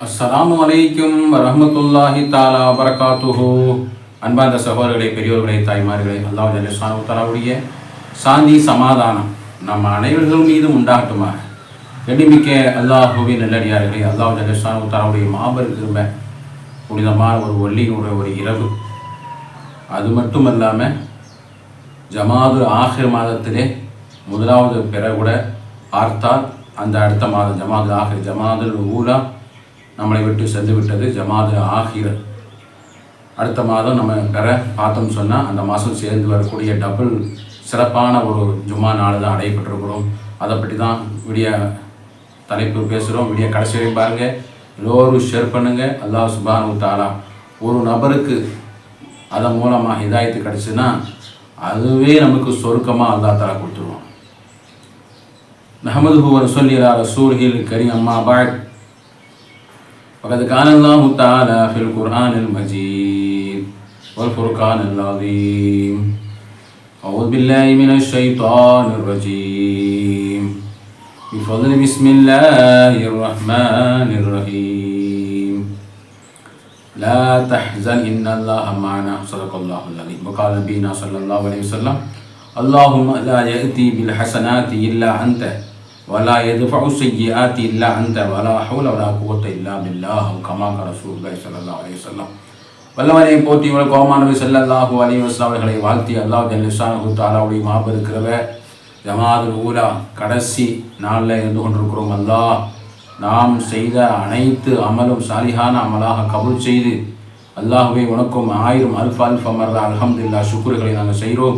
அஸ்ஸலாமு அலைக்கும் ரஹமத்துல்லாஹி தாலா வரகாத்துஹு அன்பார்ந்த சகோதரர்களே பெரியோர்களே தாய்மார்களே அல்லாஹ் ஜல்லிஸ்வானு தாலாவுடைய சாந்தி சமாதானம் நம்ம அனைவர்கள் மீதும் உண்டாகட்டுமாக. எண்ணிமிக்க அல்லாஹுவின் நல்லடியார்களே அல்லாஹ் ஜல்லிஸ்வானு தாலாவுடைய மாபெரும் திரும்ப புனிதமான ஒரு ஒல்லியினுடைய ஒரு இரவு. அது மட்டும் இல்லாமல் ஜமாது ஆகிர் மாதத்திலே முதலாவது பிற கூட பார்த்தால் அந்த அடுத்த மாதம் ஜமாது ஆகிர் ஜமாதுல் ஊலா நம்மளை விட்டு சென்று விட்டது ஜமாது ஆகிற அடுத்த மாதம் நம்ம பெற பார்த்தோம் சொன்னால் அந்த மாதம் சேர்ந்து வரக்கூடிய டபுள் சிறப்பான ஒரு ஜுமா நாள் தான் அடையப்பட்டிருக்கிறோம். அதை பற்றி தான் விடிய தலைப்பு பேசுகிறோம் விடிய கடைசியை பாருங்கள் எல்லோரும் ஷேர் பண்ணுங்கள் அல்லாஹ் சுபானு தாலா ஒரு நபருக்கு அதன் மூலமாக இதாயத்து கிடச்சுன்னா அதுவே நமக்கு சொருக்கமாக அல்லா தாலா கொடுத்துருவோம் மெஹமது ஹுவன் சொல்லிரா ரசூல் ஹில் அம்மா பாட். فقد كان الله تعالى في القرآن المجيد والفرقان العظيم. أعوذ بالله من الشيطان الرجيم. بفضل بسم الله الرحمن الرحيم. لا تحزن إن الله معنا. صدق الله العظيم. وقال نبينا صلى الله عليه وسلم اللهم لا يأتي بالحسنات إلا أنت. ولا يدفع السيئات إلا أنت ولا حول ولا قوة إلا بالله أو كما قال رسول الله صلى الله عليه وسلم வல்லவனை போற்றி உள்ள கோமானவை செல்லல்லாஹு அலி வஸ்லாம் அவர்களை வாழ்த்தி அல்லாஹ் ஜல்லிஷானு தாலாவுடைய மாபெருக்கிறவ ஜமாதுல் ஊலா கடைசி நாளில் இருந்து கொண்டிருக்கிறோம் அல்லாஹ் நாம் செய்த அனைத்து அமலும் சாலிஹான அமலாக கபூல் செய்து அல்லாஹுவே உனக்கும் ஆயிரம் அல்ஃப் அல்ஃப் அமர்ற அல்ஹம்துல்லா சுக்குறுகளை நாங்கள் செய்கிறோம்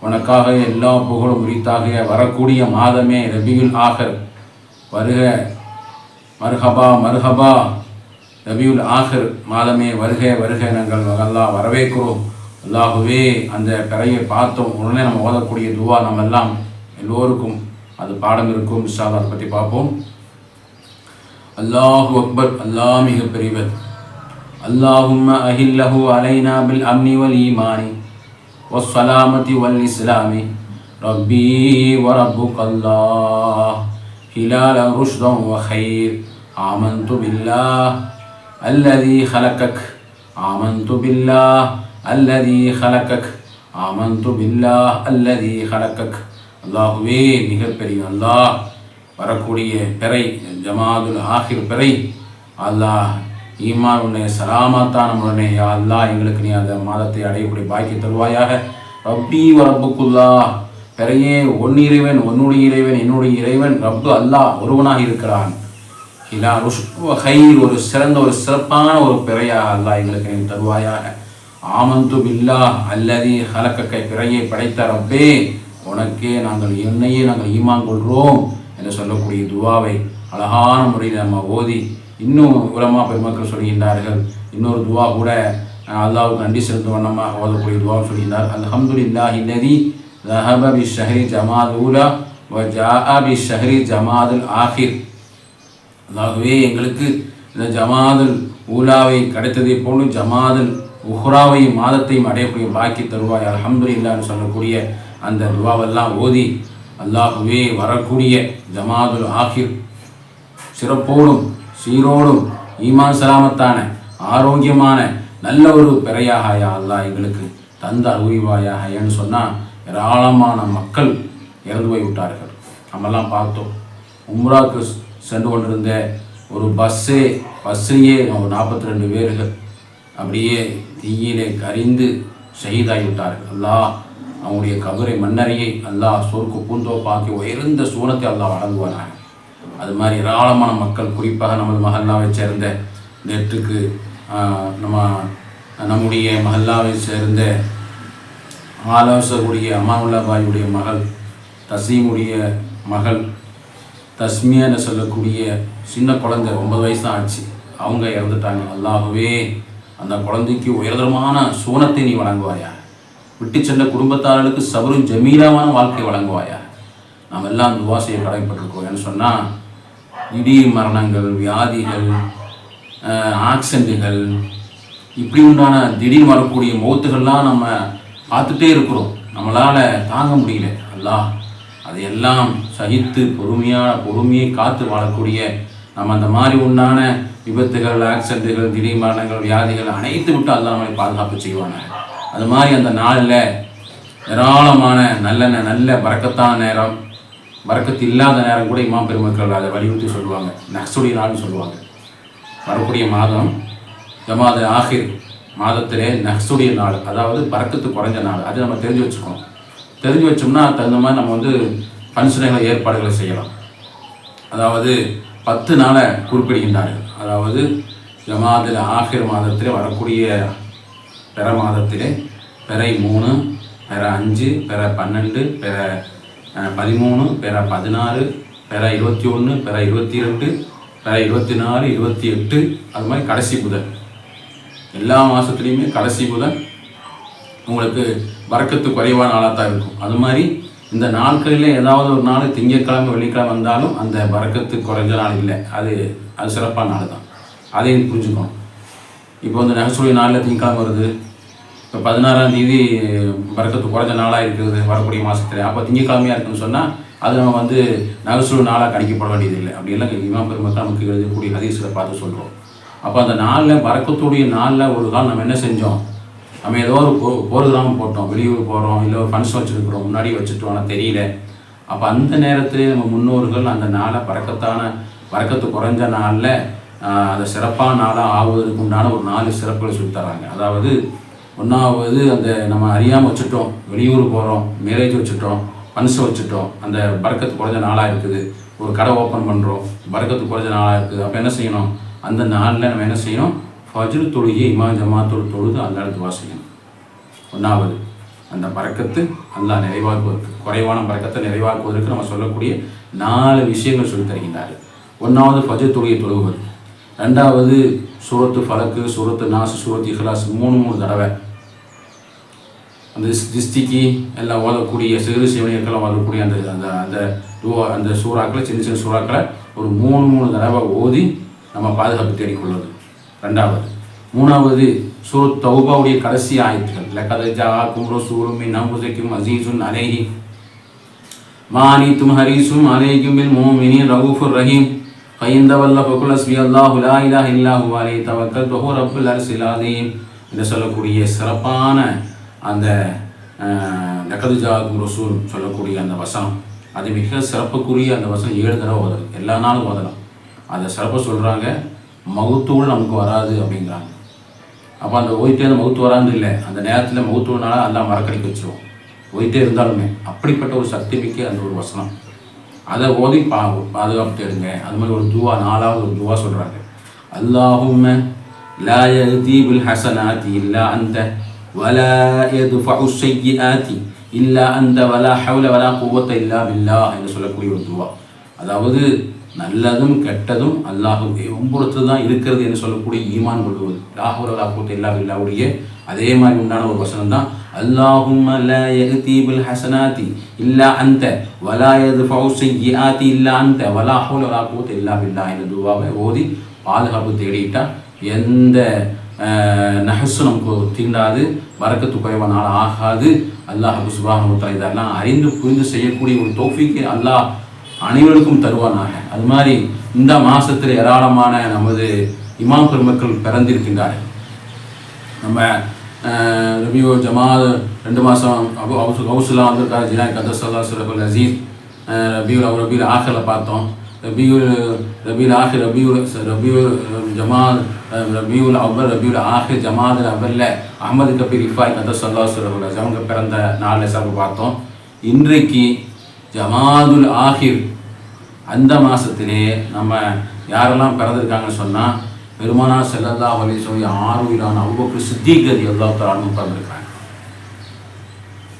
உனக்காக எல்லா புகழும் உரித்தாக. வரக்கூடிய மாதமே ரபியுல் ஆகர். வருக. மருஹபா மருஹபா. ரபியுல் ஆஹிர் மாதமே வருக வருக. நாங்கள் எல்லாம் வரவேற்கிறோம். அல்லாகவே அந்த கரையை பார்த்தோம். உடனே நம்ம ஓதக்கூடிய துவா நம்ம எல்லாம் எல்லோருக்கும் அது பாடம் இருக்கும். விஷால் அதை பற்றி பார்ப்போம். அல்லாஹு அக்பர் அல்லாஹ் மிக பெரியவர் அல்லாஹும் அஹில்லஹு அலைனா பில் அம்னி வல் ஈமானி. والسلامة والإسلام ربي وربك الله هلال رشد وخير آمنت بالله الذي خلقك آمنت بالله الذي خلقك آمنت بالله الذي خلقك அல்லாஹுவே மிகப்பெரிய அல்லாஹ் வரக்கூடிய பிறை ஜமாதுல் ஆஹிர் பிறை அல்லாஹ் ஈமான் உன்னை சலாமத்தான உடனே யா அல்லாஹ் எங்களுக்கு நீ அந்த மாதத்தை அடையக்கூடிய பாக்கி தருவாயாக. ரப்பி ரப்புக்குல்லா. பிறையே ஒன் இறைவன் உன்னுடைய இறைவன் என்னுடைய இறைவன் ரப்பு அல்லாஹ் ஒருவனாக இருக்கிறான். ஹிலா ருஷ்வகை ஒரு சிறந்த ஒரு சிறப்பான ஒரு பிறையாக அல்லாஹ் எங்களுக்கு நீ தருவாயாக. ஆமந்து பில்லா அல்லதி ஹலக்கக்கை பிறையை படைத்த ரப்பே உனக்கே நாங்கள் என்னையே நாங்கள் ஈமான் கொள்கிறோம் என்று சொல்லக்கூடிய துவாவை அழகான முறையில் நம்ம ஓதி இன்னும் உலமா பெருமக்கள் சொல்கின்றார்கள். இன்னொரு துவா கூட அல்லாவுக்கு நன்றி செலுத்தும் வண்ணமாக ஓதக்கூடிய துவா சொல்கிறார் அல்ஹம்துல்லா இல்லதி ரஹப பி ஷஹரி ஜமாத் ஊலா வ ஜா ஷஹரி ஜமாதுல் ஆஹிர் அதாகவே எங்களுக்கு இந்த ஜமாதுல் ஊலாவை கிடைத்ததை போல ஜமாதுல் உஹ்ராவையும் மாதத்தையும் அடையக்கூடிய பாக்கி தருவாய். அலமது இல்லான்னு சொல்லக்கூடிய அந்த துவாவெல்லாம் ஓதி அல்லாஹுவே வரக்கூடிய ஜமாதுல் ஆஹிர் சிறப்போடும் சீரோடும் ஈமான் சலாமத்தான ஆரோக்கியமான நல்ல ஒரு பிறையாகாயா அல்லா அல்லாஹ் எங்களுக்கு தந்த அறிவாயாக ஏன்னு சொன்னால் ஏராளமான மக்கள் இறந்து போய் விட்டார்கள். நம்மெல்லாம் பார்த்தோம். உம்ராக்கு சென்று கொண்டிருந்த ஒரு பஸ்ஸே பஸ்ஸையே ஒரு நாற்பத்தி ரெண்டு பேர்கள் அப்படியே தீயிலே கரிந்து ஷஹீதாகி விட்டார்கள். அல்லாஹ் அவங்களுடைய கபரை மன்னரையை அல்லாஹ் சொர்க்கு பூந்தோப்பாக்கி உயர்ந்த சூனத்தை அல்லாஹ் வழங்குவானாக. அது மாதிரி ஏராளமான மக்கள் குறிப்பாக நமது மஹல்லாவை சேர்ந்த நேற்றுக்கு நம்ம நம்முடைய மஹல்லாவை சேர்ந்த ஆலோசக்கூடிய அமானுல்லா பாயுடைய மகள் தசீமுடைய மகள் தஸ்மியான்னு சொல்லக்கூடிய சின்ன குழந்தை ஒன்பது வயசு தான் ஆச்சு. அவங்க இறந்துட்டாங்க. அல்லாகவே அந்த குழந்தைக்கு உயர்தரமான சூனத்தை நீ வழங்குவாயா விட்டு சென்ற குடும்பத்தார்களுக்கு சபரும் ஜமீலாவான வாழ்க்கை வழங்குவாயா நாம் எல்லாம் துவா செய்ய கடமைப்பட்டிருக்கோம் சொன்னால் திடீர் மரணங்கள் வியாதிகள் ஆஹ், ஆக்சிடென்ட்டுகள் இப்படி உண்டான திடீர் வரக்கூடிய மௌத்துகள்லாம் நம்ம பார்த்துட்டே இருக்கிறோம். நம்மளால் தாங்க முடியல. அல்லாஹ் அதையெல்லாம் சகித்து பொறுமையாக பொறுமையை காத்து வாழக்கூடிய நம்ம அந்த மாதிரி உண்டான விபத்துகள் ஆக்சிடென்ட்டுகள் திடீர் மரணங்கள் வியாதிகள் அனைத்து விட்டு அல்லா நம்மளை பாதுகாப்பு செய்வாங்க. அது மாதிரி அந்த நாளில் ஏராளமான நல்ல நல்ல பறக்கத்தான நேரம் பறக்கத்து இல்லாத நேரம் கூட இமாம் பெருமக்கள் அதை வலியுறுத்தி சொல்லுவாங்க. நக்சுடைய நாள்னு சொல்லுவாங்க. வரக்கூடிய மாதம் ஜமாத ஆஹிர் மாதத்திலே நக்சுடைய நாள் அதாவது பறக்கத்து குறைஞ்ச நாள். அது நம்ம தெரிஞ்சு வச்சுக்கணும். தெரிஞ்சு வச்சோம்னா அதுக்கு தகுந்த மாதிரி நம்ம வந்து பன்சுனைகளை ஏற்பாடுகளை செய்யலாம். அதாவது பத்து நாளை குறிப்பிடுகின்றார்கள். அதாவது ஜமாதில் ஆஹிர் மாதத்திலே வரக்கூடிய பிற மாதத்திலே பிறை மூணு பிற அஞ்சு பிற பன்னெண்டு பிற பதிமூணு பேரா பதினாறு பேரா இருபத்தி ஒன்று பேரா இருபத்தி ரெண்டு பேரா இருபத்தி நாலு இருபத்தி எட்டு அது மாதிரி கடைசி புதன். எல்லா மாதத்துலேயுமே கடைசி புதன் உங்களுக்கு வரக்கத்து குறைவான நாளாக தான் இருக்கும். அது மாதிரி இந்த நாட்களில் ஏதாவது ஒரு நாள் திங்கட்கிழமை வெள்ளிக்கிழமை வந்தாலும் அந்த வரக்கத்து குறைஞ்ச நாள் இல்லை. அது அது சிறப்பான நாள் தான். அதையும் புரிஞ்சுக்கணும். இப்போ வந்து நகைச்சுவை நாளில் திங்கக்கிழமை வருது. இப்போ பதினாறாம் தேதி வரக்கத்து குறைஞ்ச நாளாக இருக்குது வரக்கூடிய மாதத்துல அப்போ திங்கக்கிழமையாக இருக்குன்னு சொன்னால் அது நம்ம வந்து நகசுழு நாளாக கணிக்கப்பட வேண்டியதில்லை. அப்படி எல்லாம் இமாம் பெருமக்கள் நமக்கு எழுதக்கூடிய ஹதீஸில் பார்த்து சொல்கிறோம் அப்போ அந்த நாளில் வரக்கத்துடைய நாளில் ஒரு கால் நம்ம என்ன செஞ்சோம்? நம்ம ஏதோ ஒரு போ போர்கிராமம் போட்டோம். வெளியூர் போகிறோம் இல்லை ஒரு ஃபங்க்ஷன் வச்சுருக்கிறோம். முன்னாடி வச்சுட்டோம் ஆனால் தெரியல. அப்போ அந்த நேரத்தில் நம்ம முன்னோர்கள் அந்த நாளை பறக்கத்தான பறக்கத்து குறைஞ்ச நாளில் அந்த சிறப்பான நாளாக ஆகுவதற்கு உண்டான ஒரு நாலு சிறப்புகளை சொல்லித் தராங்க அதாவது ஒன்றாவது அந்த நம்ம அறியாமல் வச்சுட்டோம் வெளியூர் போகிறோம் மேரேஜ் வச்சுட்டோம் ஃபங்க்ஷன் வச்சுட்டோம் அந்த பறக்கத்து குறைஞ்ச நாளாக இருக்குது. ஒரு கடை ஓப்பன் பண்ணுறோம் பறக்கத்து குறைஞ்ச நாளாக இருக்குது. அப்போ என்ன செய்யணும்? அந்த நாளில் நம்ம என்ன செய்யணும்? ஃபஜ்ரு தொழுகை இமா ஜமாத்தோடு தொழுது அந்த இடத்து வாசிக்கணும். ஒன்றாவது அந்த பறக்கத்து அல்லாஹ் நிறைவாக்குவதற்கு குறைவான பறக்கத்தை நிறைவாக்குவதற்கு நம்ம சொல்லக்கூடிய நாலு விஷயங்கள் சொல்லி தருகின்றார். ஒன்றாவது ஃபஜ் தொழுகை தொழுவது ரெண்டாவது சூரத்து ஃபலக்கு சூரத்து நாசு சூரத்து இஹ்லாஸ் மூணு மூணு தடவை அந்த திஸ்திக்கு எல்லாம் ஓதக்கூடிய சிறு சிவனியர்கள்லாம் ஓதக்கூடிய அந்த அந்த அந்த துவா அந்த சூறாக்களை சின்ன சின்ன சூறாக்களை ஒரு மூணு மூணு தடவை ஓதி நம்ம பாதுகாப்பு தேடிக்கொள்வது. ரெண்டாவது. மூணாவது சூ தௌபாவுடைய கடைசி ஆயத்துகள். லக்கத ஜாக்கும் ரசூலும் மின் அம்புசைக்கும் அசீசுன் அலேஹி. மானித்தும் ஹரீசும் அலேக்கும் பில் மோமினி ரவுஃபுர் ரஹீம். கைந்த வல்ல ஃபகுல் அஸ்பி அல்லாஹு லா இலாஹ இல்லாஹு அலை தவக்கல் துஹு ரப்புல் அர்சில் அதீம் என்று சொல்லக்கூடிய சிறப்பான அந்த நக்கதுஜாகும் ரசூல் சொல்லக்கூடிய அந்த வசனம் அது மிக சிறப்புக்குரிய அந்த வசனம் ஏழு தடவை ஓதலாம் எல்லா நாளும் ஓதலாம். அதை சிறப்பாக சொல்கிறாங்க மகுத்தூள் நமக்கு வராது அப்படிங்கிறாங்க. அப்போ அந்த ஓய்ட்டே அந்த மகுத்து வராது இல்லை அந்த நேரத்தில் மகுத்தூள்னால எல்லாம் மறக்கடிக்க வச்சுருவோம் ஓய்ட்டே இருந்தாலுமே அப்படிப்பட்ட ஒரு சக்தி மிக்க அந்த ஒரு வசனம். அதை ஓதி பா பாதுகாப்பு தேடுங்க. அது மாதிரி ஒரு துவா நாலாவது ஒரு துவா சொல்கிறாங்க அல்லாஹும் லா யஹ்தி பில் ஹசனாத்தி இல்லா அந்த ولا يدفع السيئات இல்லா அந்த வலா ஹவுல வலா குவத்த இல்லா பில்லாஹ் என்று சொல்லக்கூடிய ஒரு துவா அதாவது நல்லதும் கெட்டதும் அல்லாஹுடைய ஒம்புறத்து தான் இருக்கிறது என்று சொல்லக்கூடிய ஈமான் கொள்வது லாஹூர் அல்லா கூட்ட இல்லா பில்லாவுடைய அதே மாதிரி உண்டான ஒரு வசனம் தான் அல்லாஹும் லா ஹசனாதி ஹசனாத்தி இல்லா அந்த வலா யதுஃபஉ ஸய்யிஆத்தி இல்லா அந்த வலா ஹவுல வலா குவத்த இல்லா பில்லாஹ் என்ற துவாவை ஓதி பாதுகாப்பு தேடிட்டா எந்த நஹசு நமக்கு தீண்டாது வரக்கத்து குறைவானால் ஆகாது. அல்லாஹ் சுபானு இதெல்லாம் அறிந்து புரிந்து செய்யக்கூடிய ஒரு தோஃபிக்கு அல்லாஹ் அனைவருக்கும் தருவானாக. அது மாதிரி இந்த மாதத்தில் ஏராளமான நமது இமாம் பெருமக்கள் பிறந்திருக்கின்றார்கள். நம்ம ரபியோ ஜமால் ரெண்டு மாதம் அபு அவுசு கவுசுலாம் வந்திருக்காரு ஜினா கதசல்லா சுரபுல் அசீஸ் ரபியூர் அவர் ரபியுல் ஆகலை பார்த்தோம். ரபியுல் ரபியுல் ஆஹிர் ரபியுல் ரபியுல் ஜமால் ரபியுல் அவ்வல் ரபியுல் ஆஹிர் ஜமால் அவல்ல அகமது கபீர் இஃபாய் கதசல்லா சுரபுல் அசீஸ் அவங்க பிறந்த நாளில் சார்பு பார்த்தோம். இன்றைக்கு ஜமாதுல் ஆஹிர் அந்த மாதத்திலே நம்ம யாரெல்லாம் பிறந்திருக்காங்கன்னு சொன்னால் பெருமானா செல்லல்லா வலி சொல்லி ஆறுயிரான அவ்வளோ சித்திகதி எல்லா தரானும் பிறந்திருக்காங்க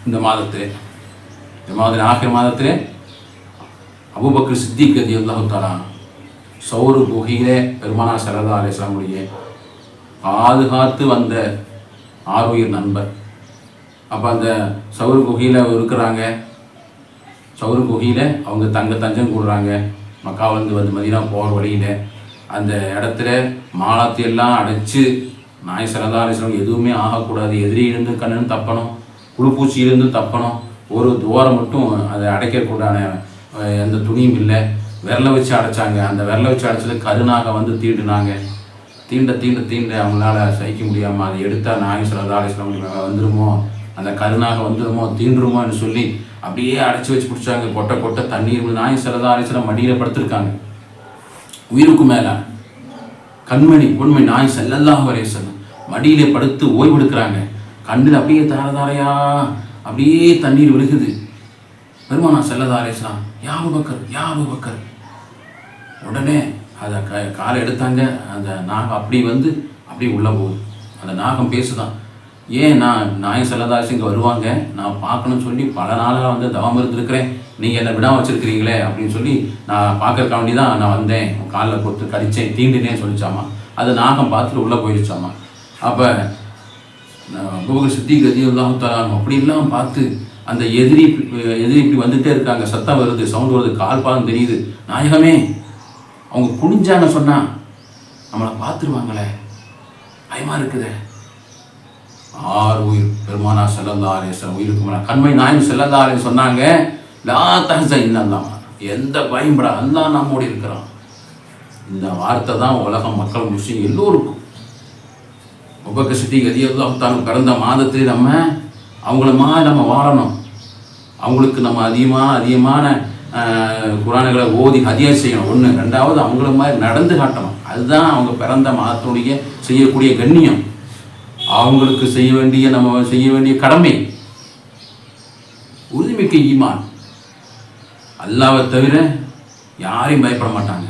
இந்த மாதத்திலே இந்த மாதத்தில் ஆகிற மாதத்திலே அபுபக்கர் சித்திகதி அல்லாஹு தாலா சௌரு குகையிலே பெருமானா சரதா அலிஸ்லாமுடைய பாதுகாத்து வந்த ஆறுயிர் நண்பர். அப்போ அந்த சௌரு குகையில் இருக்கிறாங்க. சௌரு குகையில் அவங்க தங்க தஞ்சம் கூடுறாங்க. மக்கா வந்து மதினா போகிற வழியில் அந்த இடத்துல மாலாத்தி எல்லாம் அடைச்சு நாய் சரதாரிசனம் எதுவுமே ஆகக்கூடாது. எதிரியிலிருந்து கண்ணுன்னு தப்பணும் புழுப்பூச்சியிலிருந்து தப்பணும். ஒரு துவாரம் மட்டும் அதை அடைக்கக்கூடான எந்த துணியும் இல்லை. விரலை வச்சு அடைச்சாங்க. அந்த விரலை வச்சு அடைச்சது கருநாக வந்து தீண்டுனாங்க. தீண்ட தீண்ட தீண்ட அவங்களால சகிக்க முடியாமல் அதை எடுத்தால் நாகேஸ்வரர் ராஜேஸ்வரம் வந்துருமோ? அந்த கருணாக வந்துருமோ? தீண்டுருமோன்னு சொல்லி அப்படியே அடைச்சி வச்சு பிடிச்சாங்க. கொட்டை கொட்டை தண்ணீர் நாய் சிலதாலேஸ்வரம் மடியில் படுத்திருக்காங்க உயிருக்கு மேலே கண்மணி பொன்மை நாய் செல்லல்லாஹ் வரைய செல்லும் மடியிலே படுத்து ஓய்வெடுக்கிறாங்க. கண்ணில் அப்படியே தாரதாரையா அப்படியே தண்ணீர் விழுகுது. பெருமானா செல்லதாரேஸ்லாம் யாபு பக்கர் யாபு பக்கர் உடனே அதை க காலை எடுத்தாங்க. அந்த நாகம் அப்படி வந்து அப்படியே உள்ளே போகுது. அந்த நாகம் பேசுதான். ஏன் நான் நாயம் செல்லதாசி இங்கே வருவாங்க? நான் பார்க்கணும்னு சொல்லி பல நாளாக வந்து தவம் இருந்திருக்கிறேன். நீங்கள் என்னை விடாமல் வச்சுருக்கிறீங்களே அப்படின்னு சொல்லி நான் பார்க்கறக்க வேண்டி தான் நான் வந்தேன். காலில் கொடுத்து கடித்தேன் தீண்டினேன்னு சொல்லிச்சாமா. அது நாகம் பார்த்துட்டு உள்ளே போயிடுச்சாமா அப்போ சித்தி சித்திக் ரதியுல்லாஹு தஆலா அப்படிலாம் பார்த்து அந்த எதிரி எதிரி இப்படி வந்துட்டே இருக்காங்க. சத்தம் வருது சவுண்ட் வருது கால் பாதம் தெரியுது. நாயகமே அவங்க குனிஞ்சாங்க சொன்னா நம்மளை பார்த்துருவாங்களே. பயமா இருக்குதே. ஆறு உயிர் பெருமானா செல்லந்தாரே அலேஸ்வரம் உயிருக்கு மேலே கண்மை நாயும் செல்லந்தாரே சொன்னாங்க. லா தஹச இன்னல்லாம் எந்த பயன்பட நம்ம நம்மோடு இருக்கிறான். இந்த வார்த்தை தான் உலக மக்கள் முஸ்லீம் எல்லோருக்கும். உபகசிட்டி கதியெல்லாம் தான் பிறந்த மாதத்திலே நம்ம அவங்கள மாதிரி நம்ம வாழணும். அவங்களுக்கு நம்ம அதிகமாக அதிகமான ஆஹ், குரான்களை ஓதி ஹதியா செய்யணும். ஒன்று ரெண்டாவது அவங்கள மாதிரி நடந்து காட்டணும். அதுதான் அவங்க பிறந்த மாதத்துடைய செய்யக்கூடிய கண்ணியம். அவங்களுக்கு செய்ய வேண்டிய நம்ம செய்ய வேண்டிய கடமை. உறுதிமிக்க ஈமான். அல்லாவை தவிர யாரையும் பயப்பட மாட்டாங்க.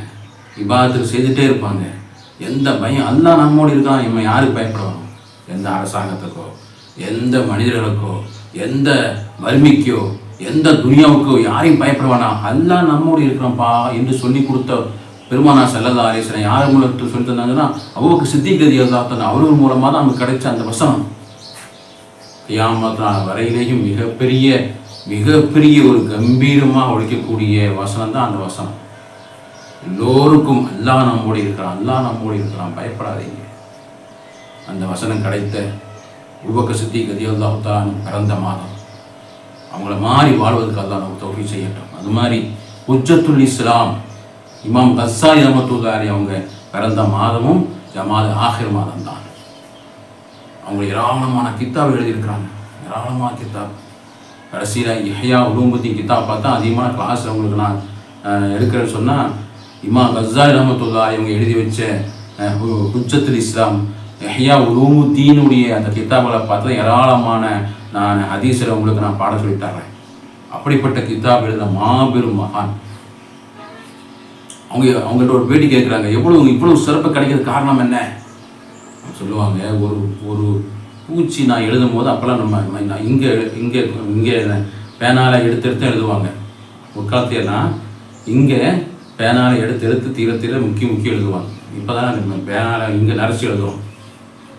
இபாதத்துக்கு செய்துட்டே இருப்பாங்க. எந்த பயம் அல்லா நம்மோடு இருக்கான். இவன் யாருக்கு பயப்படணும் எந்த அரசாங்கத்துக்கோ எந்த மனிதர்களுக்கோ. எந்த வறுமைக்கோ எந்த துனியாவுக்கோ யாரையும் பயப்படுவானா? வேணாம் அல்லாஹ் நம்மோடு இருக்கிறோம்ப்பா என்று சொல்லி கொடுத்த பெருமானா செல்லல்லா ஆலேசனை யார் மூலத்தில் சொல்லி தந்தாங்கன்னா அவருக்கு சித்திகதி அல்லாத்தன் அவர்கள் மூலமாக தான் நமக்கு கிடைச்ச அந்த வசனம். கியாமத் வரையிலேயும் மிகப்பெரிய மிகப்பெரிய ஒரு கம்பீரமாக ஒழிக்கக்கூடிய வசனம் தான் அந்த வசனம். எல்லோருக்கும் அல்லாஹ் நம்மோடு இருக்கிறான் அல்லாஹ் நம்மோடு இருக்கிறான் பயப்படாதீங்க. அந்த வசனம் கிடைத்த உபக்க சித்தி கதியல்லாஹுத்தான் பிறந்த மாதம். அவங்கள மாறி வாழ்வதற்கு அல்லாஹ் நமக்கு தௌஃபீ செய்யட்டும். அது மாதிரி உஜ்ஜத்துல் இஸ்லாம் இமாம் கஸ்ஸா ரஹமத்துல்லாஹி அவங்க பிறந்த மாதமும் ஜமாத் ஆஹிர் மாதம் தான் அவங்க ஏராளமான கித்தாப் எழுதியிருக்கிறாங்க. ஏராளமான கித்தாப். கடைசியில் இஹையா உலூமுத்தீன் கித்தாப் பார்த்தா அதிகமான கிளாஸ் அவங்களுக்கு நான் அஹ், எடுக்கிறேன்னு சொன்னால் இமா கஸ்ஸாலி ரஹமத்துல்லா இவங்க எழுதி வச்ச அஹ், இஸ்லாம் இஹ்யா உலூமுத்தீனுடைய அந்த கித்தாப்களை பார்த்தா ஏராளமான நான் ஹதீஸில் உங்களுக்கு நான் பாட சொல்லித் தர்றேன். அப்படிப்பட்ட கித்தாப் எழுத மாபெரும் மகான். அவங்க அவங்கள்ட்ட ஒரு பேட்டி கேட்குறாங்க எவ்வளோ இவ்வளவு சிறப்பு கிடைக்கிறது காரணம் என்ன? சொல்லுவாங்க ஒரு ஒரு பூச்சி நான் எழுதும் போது அப்போல்லாம் நம்ம நான் இங்கே இங்கே இங்கே பேனால எடுத்து எடுத்து எழுதுவாங்க. முக்காலத்தியெல்லாம் இங்கே பேனால எடுத்து எடுத்து தீர தீர முக்கிய முக்கியம் எழுதுவாங்க. இப்போ தான் பேனால இங்கே நரைச்சி எழுதுவோம்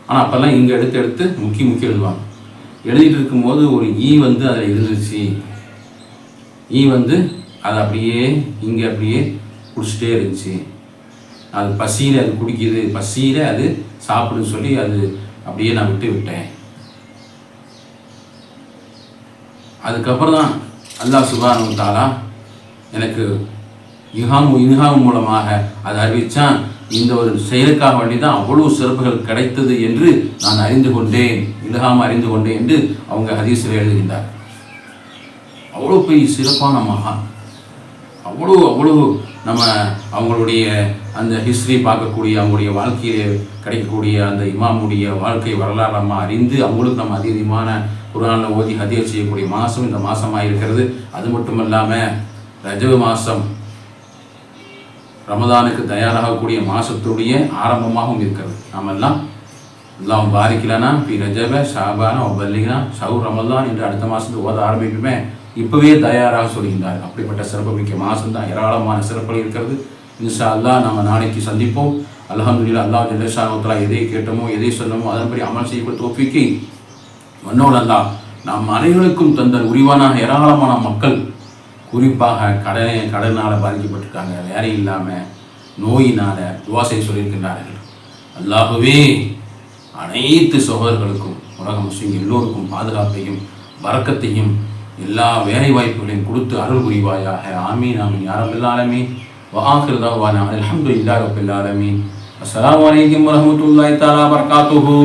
ஆனால் அப்போல்லாம் இங்கே எடுத்து எடுத்து முக்கிய முக்கிய எழுதுவாங்க. எழுதிட்டு இருக்கும்போது ஒரு ஈ வந்து அதில் இருந்துச்சு. ஈ வந்து அது அப்படியே இங்கே அப்படியே குடிச்சிட்டே இருந்துச்சு. அது பசியில் அது குடிக்குது. பசியில் அது சாப்பிடுன்னு சொல்லி அது அப்படியே நான் விட்டு விட்டேன். அதுக்கப்புறம் தான் அல்லா சுபானு தாலா எனக்கு இஹாம் இன்ஹாம் மூலமாக அதை அறிவித்தான் இந்த ஒரு செயலுக்காக வேண்டி தான் அவ்வளவு சிறப்புகள் கிடைத்தது என்று நான் அறிந்து கொண்டேன் இலகாம அறிந்து கொண்டேன் என்று அவங்க ஹதீஸில் எழுதுகின்றார். அவ்வளோ பெரிய சிறப்பான மகான். அவ்வளோ அவ்வளோ நம்ம அவங்களுடைய அந்த ஹிஸ்ட்ரி பார்க்கக்கூடிய அவங்களுடைய வாழ்க்கையில் கிடைக்கக்கூடிய அந்த இமாமுடைய வாழ்க்கை வரலாறு நம்ம அறிந்து அவங்களுக்கு நம்ம அதிகமான குரானில் ஓதி ஹதியர் செய்யக்கூடிய மாதம் இந்த மாதமாக இருக்கிறது. அது மட்டும் இல்லாமல் ரஜவ மாதம் ரமதானுக்கு தயாராகக்கூடிய மாதத்துடைய ஆரம்பமாகவும் இருக்கிறது. நாம் எல்லாம் எல்லாம் பாரிக்கலனா பி ரஜப ஷாபான ஒபல்லிகனா ஷவு ரமதான் என்று அடுத்த மாதத்துக்கு ஓத ஆரம்பிப்புமே இப்போவே தயாராக சொல்கின்றார். அப்படிப்பட்ட சிறப்பு மிக்க மாதம் தான் ஏராளமான சிறப்புகள் இருக்கிறது. இன்ஷா அல்லாஹ் நம்ம நாளைக்கு சந்திப்போம். அல்ஹம்துலில்லாஹ் அல்லா ஜல்லஷானோத்தலா எதை கேட்டோமோ எதை சொல்லமோ அதன்படி அமல் செய்யக்கூடிய தோப்பிக்கு மன்னோல் அல்லா நாம் அனைவருக்கும் தந்த உரிவான ஏராளமான மக்கள் குறிப்பாக கடன் கடனால் பாதிக்கப்பட்டிருக்காங்க. வேலை இல்லாமல் நோயினால் துவாசை சொல்லியிருக்கின்றார்கள். அல்லாகவே அனைத்து சகோதரர்களுக்கும் உலக முஸ்லீம் எல்லோருக்கும் பாதுகாப்பையும் வரக்கத்தையும் எல்லா வேலைவாய்ப்புகளையும் கொடுத்து அருள் புரிவாயாக. ஆமீன் ஆமீன். யாரபில்லாலமே வஹாக்கிருதாவான அலமது இல்லா ரபில்லாலமீன் அஸ்லாம் வலைக்கம் வரமத்துல்லாய் தாலா வரகாத்துஹூ